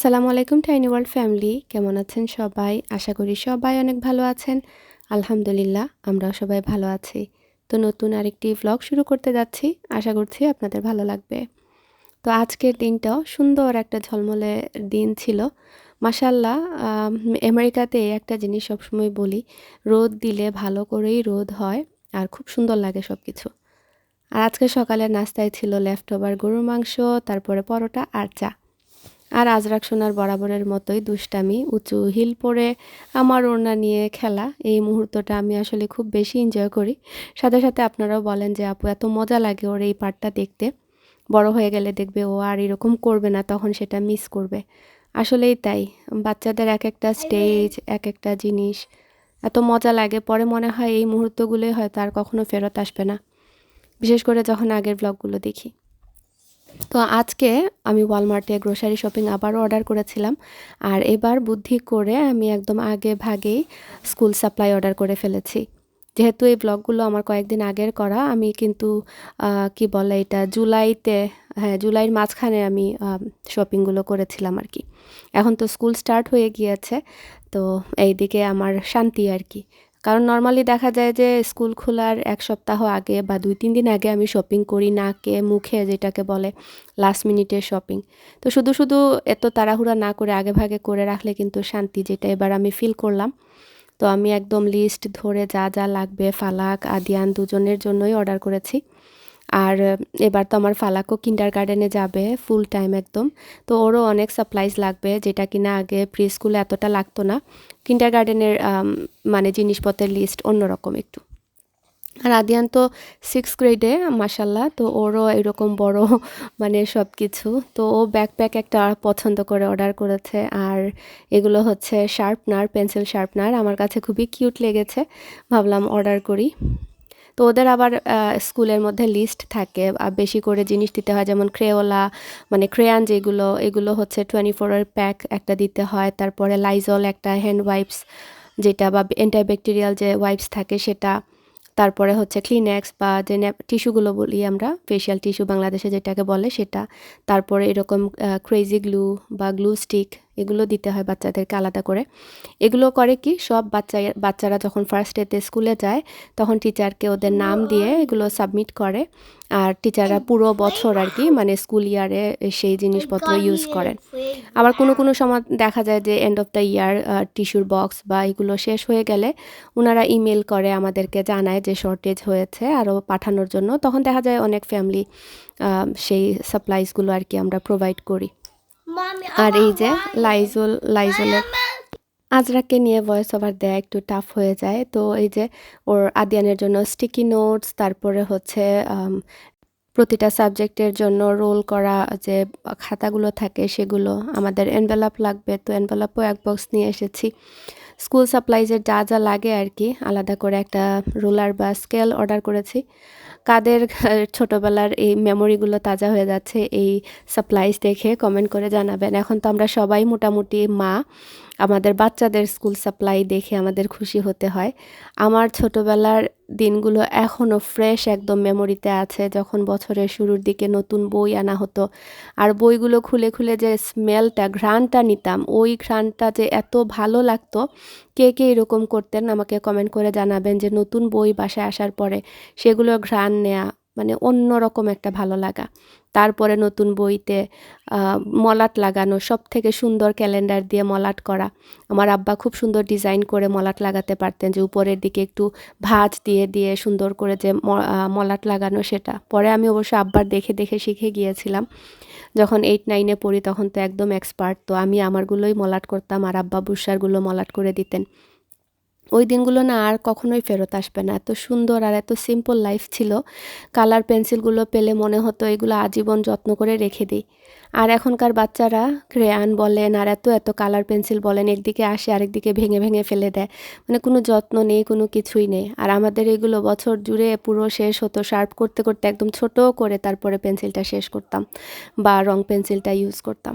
আসসালামু আলাইকুম tiny world family কেমন আছেন সবাই? আশা করি সবাই অনেক ভালো আছেন। আলহামদুলিল্লাহ, আমরাও সবাই ভালো আছি। তো নতুন আরেকটি ভ্লগ শুরু করতে যাচ্ছি। আশা করছি আপনাদের ভালো লাগবে। তো আজকের দিনটাও সুন্দর একটা ঝলমলে দিন ছিল। মাসাল্লাহ আমেরিকাতে একটা জিনিস সবসময় বলি, রোদ দিলে ভালো করেই রোদ হয় আর খুব সুন্দর লাগে সব কিছু আর আজকে সকালের নাস্তায় ছিল লেফট ওভার গরুর মাংস, তারপরে পরোটা আর চা। আর আজরাক সোনার বরাবরের মতোই দুষ্টামি উঁচু হিল পরে আমার ওড়না নিয়ে খেলা এই মুহূর্তটা আমি আসলে খুব বেশি এনজয় করি। সাথে সাথে আপনারাও বলেন যে আপু এত মজা লাগে ওর এই পার্টটা দেখতে। বড় হয়ে গেলে দেখবে ও আর এরকম করবে না তখন সেটা মিস করবে। আসলেই তাই। বাচ্চাদের এক একটা স্টেজ এক একটা জিনিস। এত মজা লাগে পরে মনে হয় এই মুহূর্তগুলোই হয়তো আর কখনো ফেরত আসবে না। বিশেষ করে যখন আগের ব্লগগুলো দেখি। তো আজকে আমি ওয়ালমার্টে গ্রোসারি শপিং আবারও অর্ডার করেছিলাম। আর এবার বুদ্ধি করে আমি একদম আগে ভাগেই স্কুল সাপ্লাই অর্ডার করে ফেলেছি। যেহেতু এই ব্লগগুলো আমার কয়েকদিন আগের করা, আমি কিন্তু কি বলে এটা, জুলাইতে হ্যাঁ জুলাইয়ের মাঝখানে আমি শপিংগুলো করেছিলাম আর কি। এখন তো স্কুল স্টার্ট হয়ে গিয়েছে, তো এইদিকে আমার শান্তি আর কি। কারণ নর্মালি দেখা যায় যে স্কুল খোলার এক সপ্তাহ আগে বা দুই, তিন দিন আগে আমি শপিং করি নাকে, মুখে যেটাকে বলে লাস্ট মিনিটের শপিং তো শুধু শুধু এত তাড়াহুড়া না করে আগে ভাগে করে রাখলে কিন্তু শান্তি, যেটা এবার আমি ফিল করলাম। তো আমি একদম লিস্ট ধরে যা যা লাগবে, ফালাক, আদিয়ান দুজনের জন্যই অর্ডার করেছি। আর এবার তো আমার ফালাকও কিন্ডার গার্ডেনে যাবে ফুল টাইম একদম। তো ওরও অনেক সাপ্লাইজ লাগবে, যেটা কিনা আগে প্রি স্কুলে এতটা লাগতো না। কিন্ডার গার্ডেনের মানে জিনিসপত্রের লিস্ট অন্যরকম একটু। আর আদিয়ান তো সিক্স গ্রেডে মাসাল্লাহ তো ওরও এরকম বড় মানে সব কিছু তো ও ব্যাকপ্যাক একটা পছন্দ করে অর্ডার করেছে। আর এগুলো হচ্ছে শার্পনার পেন্সিল শার্পনার আমার কাছে খুবই কিউট লেগেছে। ভাবলাম অর্ডার করি। তো ওদের আবার স্কুলের মধ্যে লিস্ট থাকে। বেশি করে জিনিস দিতে হয়, যেমন ক্রেওলা মানে ক্রেয়ান যেগুলো, এগুলো হচ্ছে টোয়েন্টি ফোরের প্যাক একটা দিতে হয়। তারপরে লাইজল একটা হ্যান্ড ওয়াইপস যেটা বা অ্যান্টাইব্যাকটেরিয়াল যে ওয়াইপস থাকে সেটা। তারপরে হচ্ছে ক্লিনেক্স বা যে টিস্যুগুলো বলি আমরা ফেশিয়াল টিস্যু বাংলাদেশে যেটাকে বলে সেটা। তারপরে এরকম ক্রেজি গ্লু বা গ্লু স্টিক এগুলো দিতে হয় বাচ্চাদেরকে আলাদা করে। এগুলো করে কি সব বাচ্চা বাচ্চারা যখন ফার্স্ট ডেতে স্কুলে যায়, তখন টিচারকে ওদের নাম দিয়ে এগুলো সাবমিট করে। আর টিচাররা পুরো বছর আর কি মানে স্কুল ইয়ারে সেই জিনিসপত্র ইউজ করেন আবার কোনো কোনো সময় দেখা যায় যে এন্ড অফ দ্য ইয়ার টিস্যুর বক্স বা এগুলো শেষ হয়ে গেলে ওনারা ইমেল করে আমাদেরকে জানায় যে শর্টেজ হয়েছে আরও পাঠানোর জন্য। তখন দেখা যায় অনেক ফ্যামিলি সেই সাপ্লাইসগুলো আর কি আমরা প্রোভাইড করি। আর এই যে লাইজল লাইজলের আজরাকে নিয়ে ভয়েস ওভার দেয়া একটু টাফ হয়ে যায়। তো এই যে ওর আদিয়ানের জন্য স্টিকি নোটস তারপরে হচ্ছে প্রতিটা সাবজেক্টের জন্য রোল করা যে খাতাগুলো থাকে সেগুলো আমাদের এনভেলাপ লাগবে। তো এনভেলাপও এক বক্স নিয়ে এসেছি। স্কুল সাপ্লাইজের যা যা লাগে আর কি আলাদা করে একটা রোলার বা স্কেল অর্ডার করেছি। কাদের ছোটোবেলার এই মেমোরিগুলো তাজা হয়ে যাচ্ছে, এই সাপ্লাইজ দেখে কমেন্ট করে জানাবেন। এখন তো আমরা সবাই মোটামুটি মা। আমাদের বাচ্চাদের স্কুল সাপ্লাই দেখে আমাদের খুশি হতে হয়। আমার ছোটোবেলার দিনগুলো এখনও ফ্রেশ একদম মেমোরিতে আছে, যখন বছরের শুরুর দিকে নতুন বই আনা হতো। আর বইগুলো খুলে খুলে যে স্মেলটা ঘ্রাণটা নিতাম, ওই ঘ্রাণটা যে এত ভালো লাগতো, কে কে এরকম করতেন আমাকে কমেন্ট করে জানাবেন যে নতুন বই বাসায় আসার পরে সেগুলো ঘ্রাণ নেয়া মানে অন্য রকম একটা ভালো লাগা। তারপরে নতুন বইতে মলাট লাগানো সব থেকে সুন্দর ক্যালেন্ডার দিয়ে মলাট করা। আমার আব্বা খুব সুন্দর ডিজাইন করে মলাট লাগাতে পারতেন যে উপরের দিকে একটু ভাঁজ দিয়ে দিয়ে সুন্দর করে যে মলাট লাগানো সেটা। পরে আমি অবশ্য আব্বার দেখে দেখে শিখে গিয়েছিলাম। যখন এইট নাইনে পড়ি তখন তো একদম এক্সপার্ট তো আমি আমারগুলোই মলাট করতাম আর আব্বা বুসারগুলো মলাট করে দিতেন। ওই দিনগুলো না আর কখনোই ফেরত আসবে না। এত সুন্দর আর এত সিম্পল লাইফ ছিল। কালার পেন্সিলগুলো পেলে মনে হতো এগুলো আজীবন যত্ন করে রেখে দিই। আর এখনকার বাচ্চারা ক্রেয়ান বলেন আর এত এত কালার পেন্সিল বলেন একদিকে আসে আরেকদিকে ভেঙে ভেঙে ফেলে দেয়। মানে কোনো যত্ন নেই, কোনো কিছুই নেই। আর আমাদের এগুলো বছর জুড়ে পুরো শেষ হতো। শার্প করতে করতে একদম ছোট করে তারপরে পেন্সিলটা শেষ করতাম বা রং পেন্সিলটা ইউজ করতাম।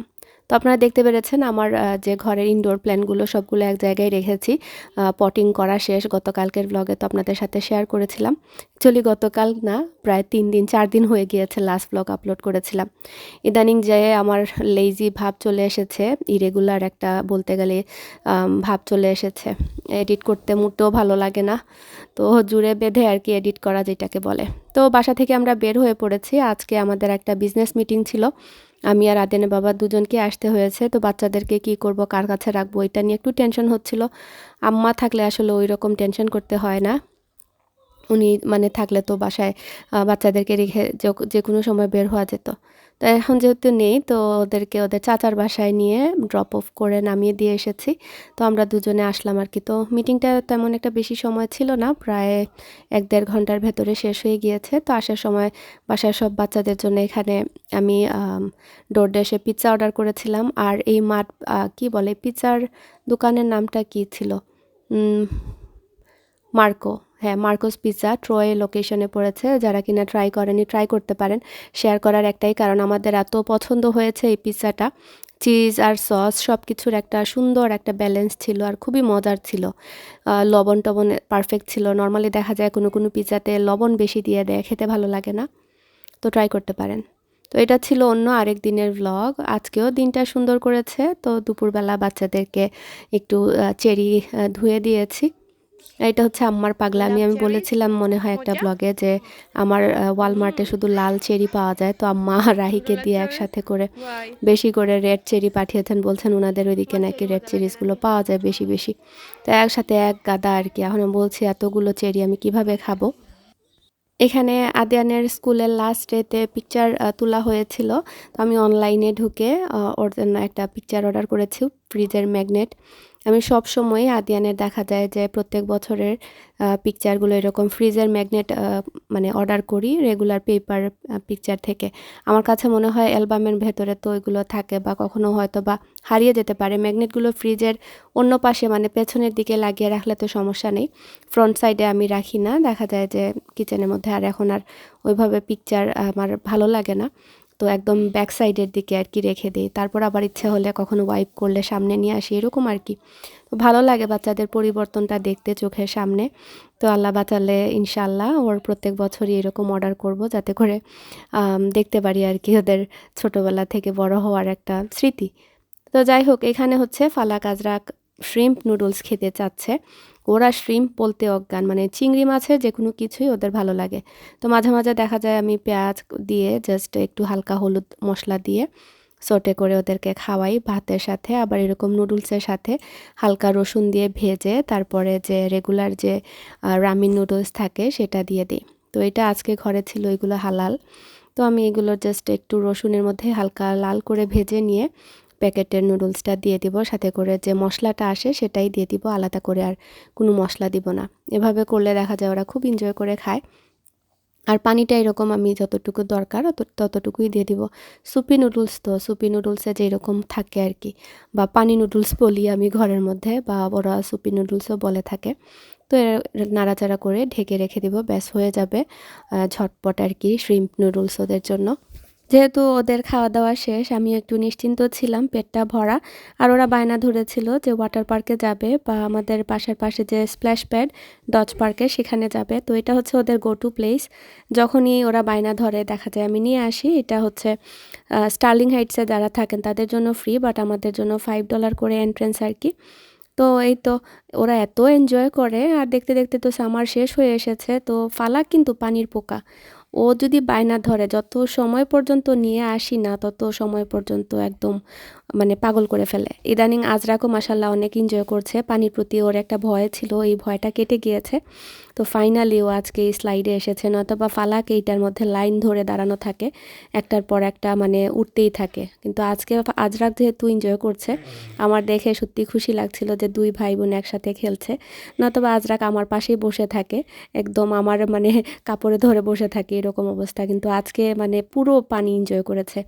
তো আপনারা দেখতে পেরেছেন আমার যে ঘরের ইনডোর প্ল্যানগুলো সবগুলো এক জায়গায় রেখেছি। পটিং করা শেষ, গতকালকের ব্লগে তো আপনাদের সাথে শেয়ার করেছিলাম। অ্যাকচুয়ালি গতকাল না, প্রায় তিন দিন, চার দিন হয়ে গিয়েছে লাস্ট ব্লগ আপলোড করেছিলাম। ইদানিং যে আমার লেজি ভাব চলে এসেছে ইরেগুলার একটা বলতে গেলে ভাব চলে এসেছে। এডিট করতে মোটেও ভালো লাগে না। তো জুড়ে বেঁধে আর কি এডিট করা যেটাকে বলে। তো বাসা থেকে আমরা বের হয়ে পড়েছি। আজকে আমাদের একটা বিজনেস মিটিং ছিল। আমি আর আদেনে বাবা দুজনকে আসতে হয়েছে, তো বাচ্চাদেরকে কি করব, কার কাছে রাখব, এটা নিয়ে একটু টেনশন হচ্ছিল। আম্মা থাকলে আসলে ওই রকম টেনশন করতে হয় না। উনি মানে থাকলে তো বাসায় বাচ্চাদেরকে রেখে যে- কোনো সময় বের হওয়া যেত। তো এখন যেহেতু নেই, তো ওদেরকে ওদের চাচার বাসায় নিয়ে ড্রপ অফ করে নামিয়ে দিয়ে এসেছি। তো আমরা দুজনে আসলাম আর কি। তো মিটিংটা তেমন একটা বেশি সময় ছিল না, প্রায় এক দেড় ঘণ্টার ভেতরে শেষ হয়ে গিয়েছে। তো আসার সময় বাসায় সব বাচ্চাদের জন্য এখানে আমি ডোর ড্যাশে পিৎজা অর্ডার করেছিলাম। আর এই মাঠ কি বলে পিৎজার দোকানের নামটা কি ছিল? মার্কো। হ্যাঁ মার্কোস পিৎজা ট্রয়ে লোকেশনে পড়েছে। যারা কিনা ট্রাই করেনি ট্রাই করতে পারেন। শেয়ার করার একটাই কারণ, আমাদের এত পছন্দ হয়েছে এই পিৎজাটা চিজ আর সস সব কিছুর একটা সুন্দর একটা ব্যালেন্স ছিল আর খুবই মজার ছিল। লবণ টবণ পারফেক্ট ছিল। নর্মালি দেখা যায় কোনো কোনো পিৎজাতে লবণ বেশি দিয়ে দেয়, খেতে ভালো লাগে না। তো ট্রাই করতে পারেন। তো এটা ছিল অন্য আরেক দিনের ব্লগ আজকেও দিনটা সুন্দর করেছে। তো দুপুরবেলা বাচ্চাদেরকে একটু চেরি ধুয়ে দিয়েছি। এটা হচ্ছে আম্মার পাগলামি আমি আমি বলেছিলাম মনে হয় একটা ব্লগে যে আমার ওয়ালমার্টে শুধু লাল চেরি পাওয়া যায়। তো আম্মা রাহিকে দিয়ে একসাথে করে বেশি করে রেড চেরি পাঠিয়েছেন। বলছেন ওনাদের ওইদিকে নাকি রেড চেরিসগুলো পাওয়া যায় বেশি বেশি। তো একসাথে এক গাদা আর কি। এখন বলছি এতগুলো চেরি আমি কীভাবে খাব? এখানে আদিয়ানের স্কুলের লাস্ট ডেতে পিকচার তোলা হয়েছিল। তো আমি অনলাইনে ঢুকে ওর জন্য একটা পিকচার অর্ডার করেছি ফ্রিজের ম্যাগনেট আমি সব সময় আদিয়ানের দেখা যায় যে প্রত্যেক বছরের পিকচারগুলো এরকম ফ্রিজের ম্যাগনেট মানে অর্ডার করি রেগুলার পেপার পিকচার থেকে। আমার কাছে মনে হয় অ্যালবামের ভেতরে তো ওইগুলো থাকে বা কখনো হয়তো বা হারিয়ে যেতে পারে। ম্যাগনেটগুলো ফ্রিজের অন্য পাশে মানে পেছনের দিকে লাগিয়ে রাখলে তো সমস্যা নেই। ফ্রন্ট সাইডে আমি রাখি না। দেখা যায় যে কিচেনের মধ্যে আর এখন আর ওইভাবে পিকচার আমার ভালো লাগে না। তো একদম ব্যাক সাইডের দিকে আর কি রেখে দিই। তারপর আবার ইচ্ছে হলে কখনো ওয়াইপ করলে সামনে নিয়ে আসি, এরকম আর কি। তো ভালো লাগে বাচ্চাদের পরিবর্তনটা দেখতে চোখের সামনে। তো আল্লাহ বাঁচালে ইনশাল্লাহ ওর প্রত্যেক বছরই এরকম অর্ডার করব যাতে করে দেখতে পারি আর কি ওদের ছোটোবেলা থেকে বড় হওয়ার একটা স্মৃতি। তো যাই হোক, এখানে হচ্ছে ফালাক আজরাক শ্রিম্প নুডলস খেতে চাচ্ছে। ওরা শ্রিম্প বলতে অজ্ঞান মানে চিংড়ি মাছের যে কোনো কিছুই ওদের ভালো লাগে। তো মাঝে মাঝে দেখা যায় আমি পেঁয়াজ দিয়ে জাস্ট একটু হালকা হলুদ মশলা দিয়ে সটে করে ওদেরকে খাওয়াই ভাতের সাথে। আবার এরকম নুডলসের সাথে হালকা রসুন দিয়ে ভেজে তারপরে যে রেগুলার যে রামিন নুডলস থাকে সেটা দিয়ে দিই। তো এটা আজকে ঘরে ছিল এগুলো হালাল। তো আমি এগুলো জাস্ট একটু রসুনের মধ্যে হালকা লাল করে ভেজে নিয়ে প্যাকেটের নুডলসটা দিয়ে দিব, সাথে করে যে মশলাটা আসে সেটাই দিয়ে দিব, আলাদা করে আর কোনো মশলা দিব না। এভাবে করলে দেখা যায় ওরা খুব এনজয় করে খায়। আর পানিটা এরকম আমি যতটুকু দরকার ততটুকুই দিয়ে দিব। সুপি নুডলস তো, সুপি নুডলসে যেরকম থাকে আর কি, বা পানি নুডলস বলি আমি ঘরের মধ্যে, বা ওরা সুপি নুডলসও বলে থাকে। তো নাড়াচাড়া করে ঢেকে রেখে দিব, ব্যাস হয়ে যাবে ঝটপট আর কি শ্রিম্প নুডলস ওদের জন্য। যেহেতু ওদের খাওয়া দাওয়া শেষ আমি একটু নিশ্চিন্ত ছিলাম, পেটটা ভরা। আর ওরা বায়না ধরেছিল যে ওয়াটার পার্কে যাবে বা আমাদের পাশের পাশে যে স্প্ল্যাশ প্যাড ডচ পার্কে সেখানে যাবে। তো এটা হচ্ছে ওদের গো টু প্লেস যখনই ওরা বায়না ধরে, দেখা যায় আমি নিয়ে আসি, এটা হচ্ছে স্টার্লিং হাইটসে যারা থাকেন তাদের জন্য ফ্রি বাট আমাদের জন্য ফাইভ ডলার করে এন্ট্রেন্স আর কি। তো এই তো, ওরা এত এনজয় করে, আর দেখতে দেখতে তো সামার শেষ হয়ে এসেছে, তো ফালাক কিন্তু পানির পোকা। ও যদি বায়না ধরে, যত সময় পর্যন্ত নিয়ে আসি না, তত সময় পর্যন্ত একদম মানে পাগল করে ফেলে। ইদানিং আজরাকও মাসাল্লাহ অনেক এনজয় করছে। পানির প্রতি ওর একটা ভয় ছিল, এই ভয়টা কেটে গিয়েছে। তো ফাইনালি ও আজকে এই স্লাইডে এসেছে নয়তোবা ফালাক এইটার মধ্যে লাইন ধরে দাঁড়ানো থাকে। একটার পর একটা মানে উঠতেই থাকে। কিন্তু আজকে আজরাক যেহেতু এনজয় করছে, আমার দেখে সত্যি খুশি লাগছিল যে দুই ভাই বোন একসাথে খেলছে। নয়তোবা আজরাক আমার পাশেই বসে থাকে। একদম আমার মানে কাপড়ে ধরে বসে থাকে এরকম অবস্থা। কিন্তু আজকে মানে পুরো পানি এনজয় করেছে।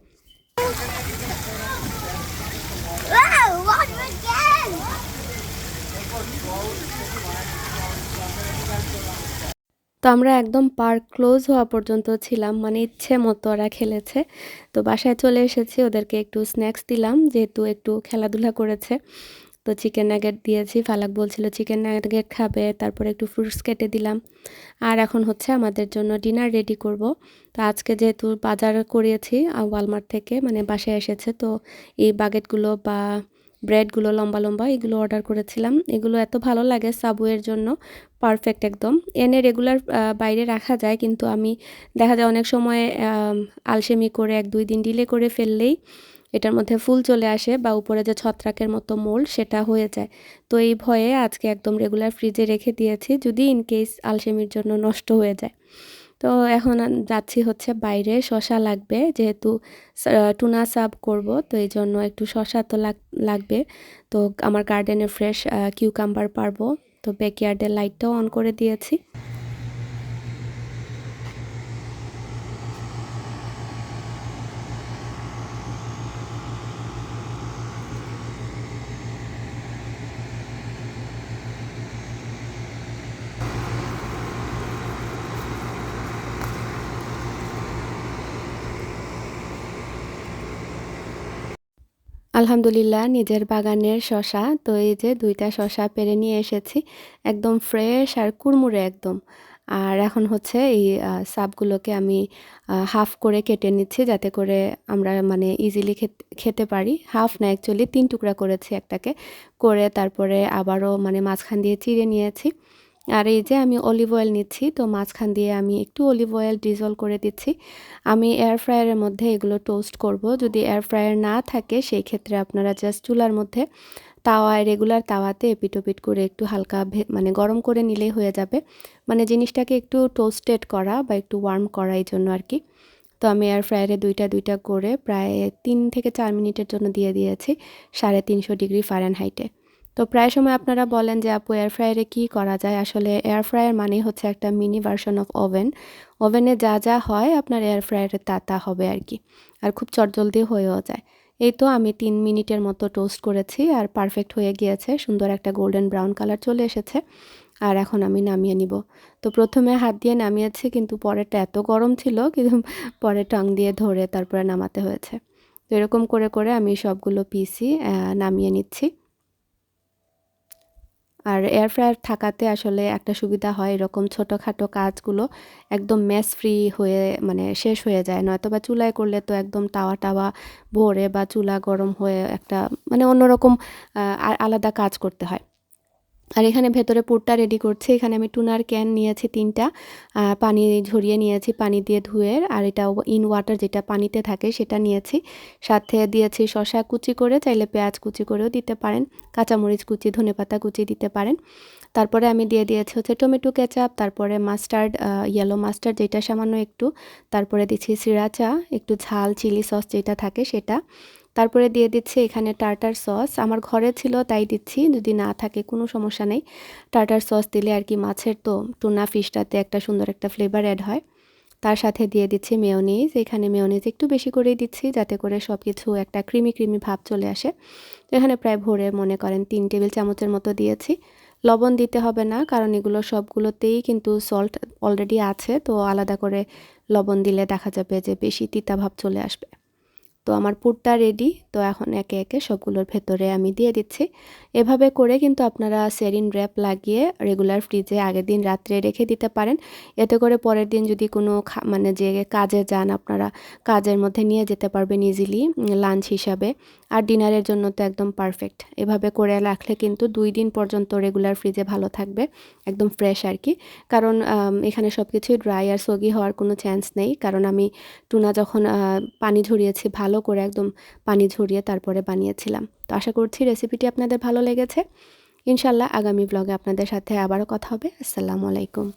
তো আমরা একদম পার্ক ক্লোজ হওয়া পর্যন্ত ছিলাম মানে ইচ্ছে মতো ওরা খেলেছে। তো বাসায় চলে এসেছি, ওদেরকে একটু স্ন্যাক্স দিলাম, যেহেতু একটু খেলাধুলা করেছে। তো চিকেন নাগেট দিয়েছি, ফালাক বলছিল চিকেন নাগেট খাবে, তারপরে একটু ফ্রুটস কেটে দিলাম। আর এখন হচ্ছে আমাদের জন্য ডিনার রেডি করব। তো আজকে যেহেতু বাজার করিয়েছি ওয়ালমার্ট থেকে মানে বাসায় এসেছে, তো এই বাগেটগুলো বা ব্রেডগুলো লম্বা লম্বা এগুলো অর্ডার করেছিলাম। এগুলো এত ভালো লাগে সাবুয়ের জন্য। পারফেক্ট একদম। এনে রেগুলার বাইরে রাখা যায় কিন্তু আমি দেখা যায় অনেক সময় আলসেমি করে এক দুই দিন ডিলে করে ফেললেই এটার মধ্যে ফুল চলে আসে বা উপরে যে ছত্রাকের মতো মোল সেটা হয়ে যায়। তো এই ভয়ে আজকে একদম রেগুলার ফ্রিজে রেখে দিয়েছি যদি ইনকেস আলসেমির জন্য নষ্ট হয়ে যায়। তো এখন যাচ্ছি হচ্ছে বাইরে শশা লাগবে যেহেতু টুনা সাব করব, তো এই জন্য একটু শশা তো লাগবে। তো আমার গার্ডেনে ফ্রেশ কিউকাম্বার পারব, তো ব্যাকয়ার্ডের লাইটটাও অন করে দিয়েছি। আলহামদুলিল্লাহ, নিজের বাগানের শশা। তো এই যে দুইটা শশা পেরে নিয়ে এসেছি, একদম ফ্রেশ আর কুড়মুড়ে একদম। আর এখন হচ্ছে এই সাপগুলোকে আমি হাফ করে কেটে নিচ্ছি যাতে করে আমরা মানে ইজিলি খেতে পারি। হাফ না অ্যাকচুয়ালি তিন টুকরা করেছি একটাকে। করে তারপরে আবারও মানে মাঝখান দিয়ে চিড়ে নিয়েছি। আর এই যে আমি অলিভ অয়েল নিচ্ছি, তো মাঝখান দিয়ে আমি একটু অলিভ অয়েল ডিজল করে দিচ্ছি। আমি এয়ার ফ্রায়ারের মধ্যে এগুলো টোস্ট করব। যদি এয়ার ফ্রায়ার না থাকে, সেই ক্ষেত্রে আপনারা জাস্ট চুলার মধ্যে তাওয়ায় রেগুলার তাওয়াতে এপিটোপিট করে একটু হালকা মানে গরম করে নিলেই হয়ে যাবে। মানে জিনিসটাকে একটু টোস্টেড করা বা একটু ওয়ার্ম করা এই জন্য আর কি। তো আমি এয়ার ফ্রায়ারে দুইটা দুইটা করে প্রায় তিন থেকে চার মিনিটের জন্য দিয়ে দিয়েছি, সাড়ে তিনশো ডিগ্রি ফারেনহাইটে তো প্রায় সময় আপনারা বলেন যে, আপু এয়ার ফ্রায়ারে কী করা যায়? আসলে এয়ার ফ্রায়ার মানেই হচ্ছে একটা মিনি ভার্সন অফ ওভেন ওভেনে যা যা হয় আপনার এয়ার ফ্রায়ারে তা তা হবে আর কি। আর খুব চটজলদি হয়েও যায়। এই তো আমি তিন মিনিটের মতো টোস্ট করেছি আর পারফেক্ট হয়ে গিয়েছে। সুন্দর একটা গোল্ডেন ব্রাউন কালার চলে এসেছে। আর এখন আমি নামিয়ে নিব। তো প্রথমে হাত দিয়ে নামিয়েছি, কিন্তু পরেরটা এত গরম ছিল কিন্তু পরে টং দিয়ে ধরে তারপরে নামাতে হয়েছে। তো এরকম করে করে আমি সবগুলো পিসি নামিয়ে নিচ্ছি। আর এয়ার ফ্রায়ার থাকাতে আসলে একটা সুবিধা হয় এরকম ছোটোখাটো কাজগুলো একদম ম্যাস ফ্রি হয়ে মানে শেষ হয়ে যায়। নয়তো বা চুলায় করলে তো একদম তাওয়া টাওয়া ভরে বা চুলা গরম হয়ে একটা মানে অন্যরকম আলাদা কাজ করতে হয়। আর এখানে ভেতরে পুরটা রেডি করছি। এখানে আমি টুনার ক্যান নিয়েছি তিনটা। পানি ঝরিয়ে নিয়েছি, পানি দিয়ে ধুয়ে। আর এটা ইন ওয়াটার যেটা পানিতে থাকে সেটা নিয়েছি। সাথে দিয়েছি শশা কুচি করে, চাইলে পেঁয়াজ কুচি করেও দিতে পারেন। কাঁচামরিচ কুচি ধনে পাতা কুচি দিতে পারেন। তারপরে আমি দিয়ে দিয়েছি হচ্ছে টমেটো কেচাপ তারপরে মাস্টার্ড ইয়েলো মাস্টার্ড যেটা সামান্য একটু। তারপরে দিচ্ছি সিরাচা একটু ঝাল চিলি সস যেটা থাকে সেটা। তারপরে দিয়ে দিচ্ছি এখানে টার্টার সস আমার ঘরে ছিল, তাই দিচ্ছি। যদি না থাকে, কোনো সমস্যা নেই। টার্টার সস দিলে আর কি মাছের তো টুনা ফিশটাতে একটা সুন্দর একটা ফ্লেভার অ্যাড হয়। তার সাথে দিয়ে দিচ্ছি মেয়নিজ এখানে মেয়নিজ একটু বেশি করেই দিচ্ছি, যাতে করে সব কিছু একটা ক্রিমি ক্রিমি ভাব চলে আসে। এখানে প্রায় ভোরে মনে করেন তিন টেবিল চামচের মতো দিয়েছি। লবণ দিতে হবে না, কারণ এগুলো সবগুলোতেই কিন্তু সল্ট অলরেডি আছে। তো আলাদা করে লবণ দিলে দেখা যাবে যে বেশি তিতা ভাব চলে আসবে। তো আমার পুরটা রেডি তো এখন একে একে সবগুলোর ভেতরে আমি দিয়ে দিচ্ছি। এভাবে করে কিন্তু আপনারা সেরিন র্যাপ লাগিয়ে রেগুলার ফ্রিজে আগের দিন রাত্রে রেখে দিতে পারেন। এতে করে পরের দিন যদি কোনো মানে যে কাজে যান আপনারা, কাজের মধ্যে নিয়ে যেতে পারবেন ইজিলি লাঞ্চ হিসাবে। আর ডিনারের জন্য তো একদম পারফেক্ট এভাবে করে রাখলে কিন্তু দুই দিন পর্যন্ত রেগুলার ফ্রিজে ভালো থাকবে, একদম ফ্রেশ আর কি। কারণ এখানে সব কিছুই ড্রাই আর সগি হওয়ার কোনো চান্স নেই। কারণ আমি টুনা যখন পানি ঝরিয়েছি ভালো করে একদম পানি ঝরিয়ে তারপরে বানিয়েছিলাম। তো আশা করছি রেসিপিটি আপনাদের ভালো লেগেছে। ইনশাল্লাহ আগামী ব্লগে আপনাদের সাথে আবারও কথা হবে। আসসালামু আলাইকুম।